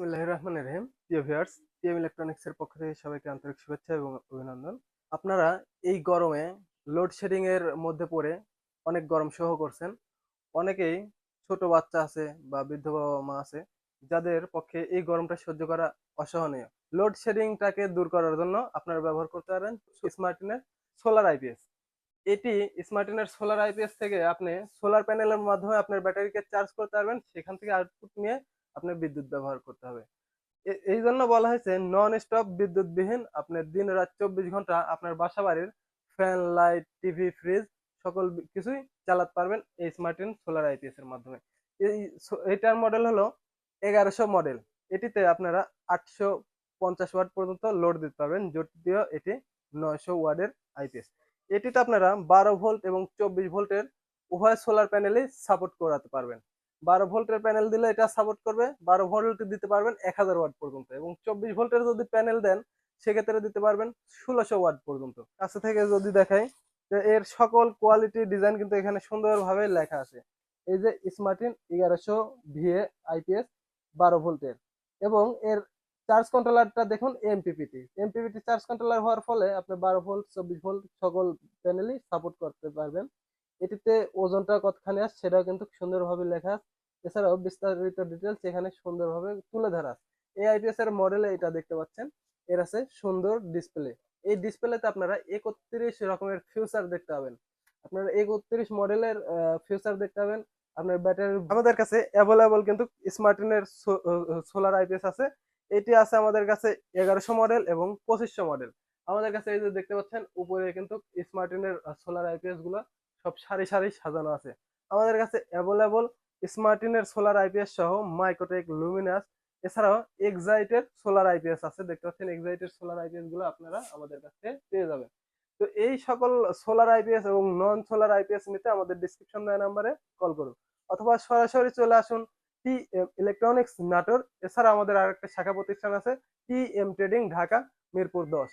বিসমিল্লাহির রহমানির রহিম। প্রিয় এর পক্ষ থেকে সবাইকে আন্তরিক শুভেচ্ছা এবং অভিনন্দন। আপনারা এই গরমে লোডশেডিং এর মধ্যে পড়ে অনেক গরম সহ করছেন। অনেকেই ছোট বাচ্চা আছে বা বৃদ্ধ বাবা মা আছে, যাদের পক্ষে এই গরমটা সহ্য করা অসহনীয়। লোডশেডিংটাকে দূর করার জন্য আপনারা ব্যবহার করতে পারেন স্মার্টিনের সোলার আইপিএস এটি স্মার্টিনের সোলার আইপিএস থেকে আপনি সোলার প্যানেলের মাধ্যমে আপনার ব্যাটারিকে চার্জ করতে পারবেন। সেখান থেকে আউটপুট নিয়ে আপনি বিদ্যুৎ ব্যবহার করতে হবে। এই জন্য বলা হয়েছে নন স্টপ বিদ্যুৎবিহীন আপনার দিন রাত চব্বিশ ঘণ্টা আপনার বাসা বাড়ির ফ্যান লাইট টিভি ফ্রিজ সকল কিছুই চালাতে পারবেন এই স্মার্টিন সোলার আইপিএস এর মাধ্যমে। এই এটার মডেল হলো এগারোশো মডেল এটিতে আপনারা আটশো পঞ্চাশ ওয়াট পর্যন্ত লোড দিতে পারবেন, যদিও এটি নয়শো ওয়াটের আইপিএস এটিতে আপনারা বারো ভোল্ট এবং চব্বিশ ভোল্টের উভয় সোলার প্যানেলই সাপোর্ট করাতে পারবেন। বারো ভোল্টের প্যানেল দিলে এটা সাপোর্ট করবে, বারো ভোল্ট দিতে পারবেন এক হাজার ওয়াট পর্যন্ত এবং চব্বিশ ভোল্টের যদি প্যানেল দেন, সেক্ষেত্রে দিতে পারবেন ষোলোশো ওয়াট পর্যন্ত। কাছে থেকে যদি দেখাই এর সকল কোয়ালিটি ডিজাইন কিন্তু এখানে সুন্দরভাবে লেখা আছে। এই যে স্মার্টিন এগারোশো ভিএ আইপিএস বারো ভোল্টের এবং এর চার্জ কন্ট্রোলারটা দেখুন এমপিপিটি এমপিপিটি চার্জ কন্ট্রোলার হওয়ার ফলে আপনি বারো ভোল্ট চব্বিশ ভোল্ট সকল প্যানেলই সাপোর্ট করতে পারবেন। এটিতে ওজনটা কতখানি আছে সেটাও কিন্তু সুন্দরভাবে লেখা এছাড়াও বিস্তারিত ডিটেলস এখানে সুন্দরভাবে তুলে ধরা এই আইপিএস এর মডেলে এটা দেখতে পাচ্ছেন, এর আছে সুন্দর ডিসপ্লে এই ডিসপ্লেতে আপনারা একত্রিশ রকমের ফিউচার দেখতে পাবেন। আপনারা একত্রিশ মডেলের ফিউচার দেখতে পাবেন। আপনার ব্যাটারি আমাদের কাছে অ্যাভেলেবল কিন্তু স্মার্টিনের সোলার আইপিএস আছে। এটি আছে আমাদের কাছে এগারোশো মডেল এবং পঁচিশশো মডেল আমাদের কাছে এই যে দেখতে পাচ্ছেন, উপরে কিন্তু স্মার্টিনের সোলার আইপিএসগুলো সব সারি সারি সাজানো আছে। আমাদের কাছে অ্যাভেলেবল স্মার্টিনের সোলার আইপিএস সহ মাইক্রোটেক লুমিনাস, এছাড়াও এক্সাইটের সোলার আইপিএস আছে। দেখতে পাচ্ছেন এক্সাইটের সোলার আইপিএসগুলো আপনারা আমাদের কাছে পেয়ে যাবেন। তো এই সকল সোলার আইপিএস এবং নন সোলার আইপিএস নিতে আমাদের ডিসক্রিপশন দেওয়া নাম্বারে কল করুন। অথবা সরাসরি চলে আসুন টি এম ইলেকট্রনিক্স নাটোর। এছাড়া আমাদের আরেকটা শাখা প্রতিষ্ঠান আছে, T M trading Dhaka, Mirpur দশ।